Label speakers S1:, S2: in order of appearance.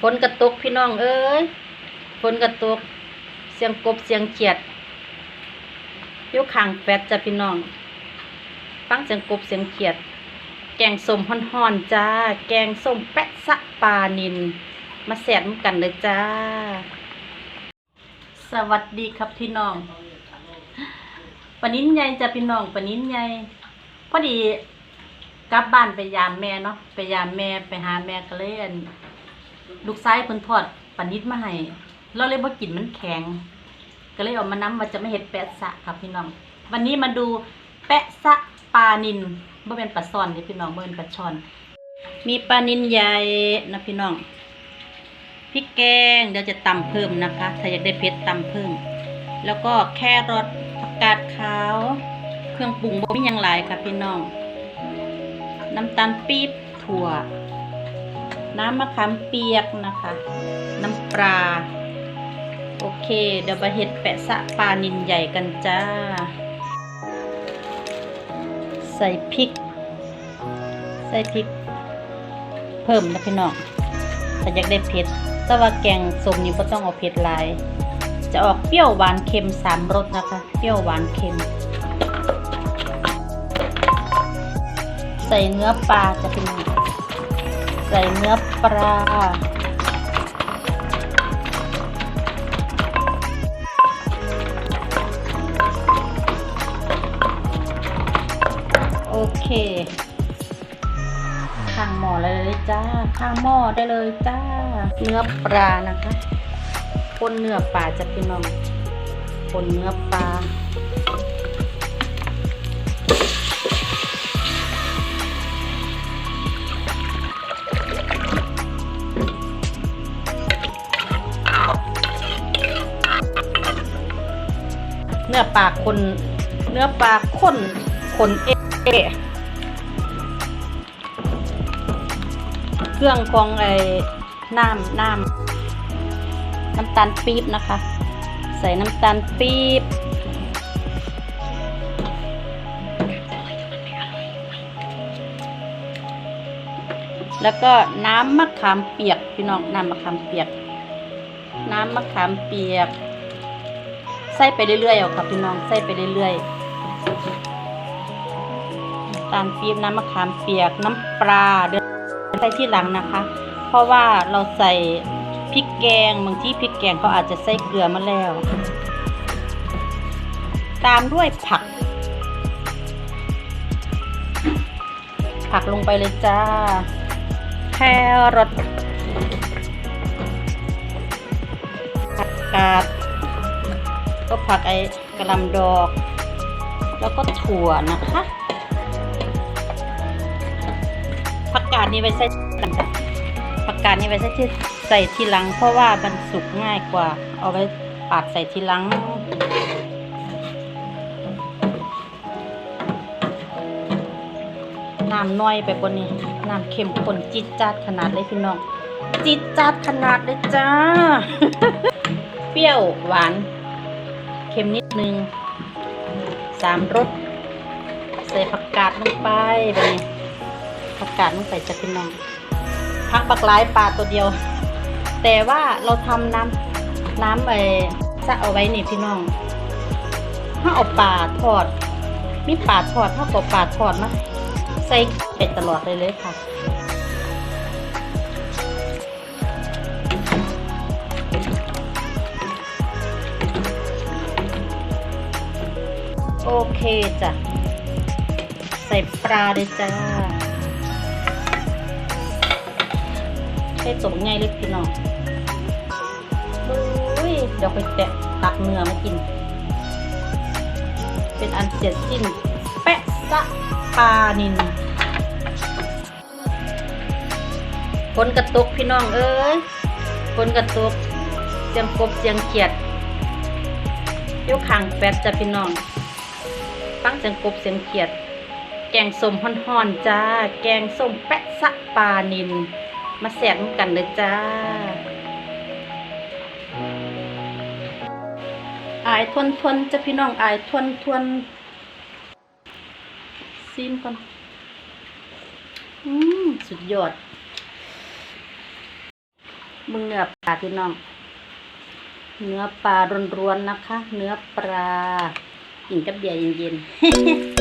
S1: ฝนกระตุกพี่น้องเอ้ยฝนกระตุก เสียงกบเสียงเขียดยู่ข้างแฟดจ้ะพี่น้อง ฟังเสียงกบเสียงเขียด แกงส้มฮ้อนๆจ้า แกงส้มแปะสะปานิน มาแสบกันเลยจ้า สวัสดีครับพี่น้องปนิ้นใหญ่จ้ะพี่น้องปนิ้นใหญ่พอดีกลับบ้านไปยามแม่เนาะไปยามแม่ไปหาแม่ก็เลยอั่น ลูกชายเพิ่นทอดปานิดมาให้เราเลยบ่กินมันแข็ง ก็เลยเอามานํว่าจะไม่เฮ็ดแปะสะครับพี่น้อง วันนี้มาดูแปะสะปลานินบ่เป็นปลาซ่อนเด้อพี่น้องบ่เป็นปลาช่อน มีปลานินใหญ่นะพี่น้องพริกแกงเดี๋ยวจะตำเพิ่มนะคะ ถ้าอยากได้เผ็ดตำเพิ่ม แล้วก็แครอทผักกาดขาว เครื่องปรุงบ่มียังหลายค่ะพี่น้อง น้ำตาลปี๊บถั่ว น้ำมะขามเปียกนะคะ น้ำปลา โอเค เดี๋ยวมาเฮ็ดแปะสะปลานินใหญ่กันจ้า ใส่พริก ใส่พริก เพิ่มนะพี่น้องถ้าอยากได้เผ็ดแต่ว่าแกงส้มนี่ก็ต้องเอาเผ็ดหลาย จะออกเปรี้ยวหวานเค็มสามรสนะคะ เปรี้ยวหวานเค็ม ใส่เนื้อปลาจะเป็น ใส่เนื้อปลา โอเค ข้างหม้อเลยจ้า ข้างหม้อได้เลยจ้า เนื้อปลานะคะ คนเนื้อปลาจะพี่น้องคนเนื้อปลา นื้อปลาคนเนื้อปลาข้นคนเอเครื่องของไอ้น้ำน้ำน้ำตาลปี๊บนะคะ ใส่น้ำตาลปี๊บแล้วก็น้ำมะขามเปียกพี่น้องน้ำมะขามเปียก น้ำมะขามเปียก ใส่ไปเรื่อยๆเอาค่ะพี่น้องใส่ไปเรื่อยๆน้ำตาลปี๊บน้ำมะขามเปียกน้ำปลาเดี๋ยวใส่ที่หลังนะคะ เพราะว่าเราใส่พริกแกงบางที่พริกแกงเขาอาจจะใส่เกลือมาแล้ว ตามด้วยผัก ผักลงไปเลยจ้าแครอทผักกาด ก็ผักไอ้กระหลำดอก แล้วก็ถั่วนะคะผักกาดนี่ไว้ใส่กันจ้ะผักกาดนี่ไว้ใส่ที่ใส่ทีหลัง เพราะว่ามันสุกง่ายกว่า เอาไว้ปาดใส่ทีหลังน้ำน้อยไปกว่านี้น้ำเค็มข้นจิตจัดขนาดเลยพี่น้องจิตจัดขนาดเลยจ้า เปรี้ยวหวาน เค็มนิดนึงสามรสใส่ผักกาดลงไปแบบนี้ผักกาดลงไปจะเป็นน้องผักบักหลายปลาตัวเดียว แต่ว่าเราทำน้ำน้ำไอ้ซะเอาไว้นี่พี่น้องถ้าเอาปลาทอด มีปลาทอดถ้าเอาปลาทอดมาใส่เป็ดตลอดเลยเลยค่ะ โอเคจ้ะ ใส่ปลาเลยจ้าให้สมง่ายเลยพี่น้องอุ้ยเดี๋ยวไปแตะตักเนื้อมากิน เป็นอันเสร็จสิ้น แปะสะปลานินฝนกระตุกพี่น้องเอ้ยฝนกระตุกเสียงกบเสียงเขียดยู่ข้างแฟดจ้ะพี่น้อง ฟังเสียงกบเสียงเขียด แกงส้มห่อนๆจ้า แกงส้มแปะสะปานิน มาแสงกันเลยจ้าอายทวนทวนจะพี่น้องอายทวนทนซีมก่อน อืมสุดยอด มึงเนื้อปลาพี่น้อง เนื้อปลาร้วนๆนะคะ เนื้อปลา กินกับเบียร์เย็นๆ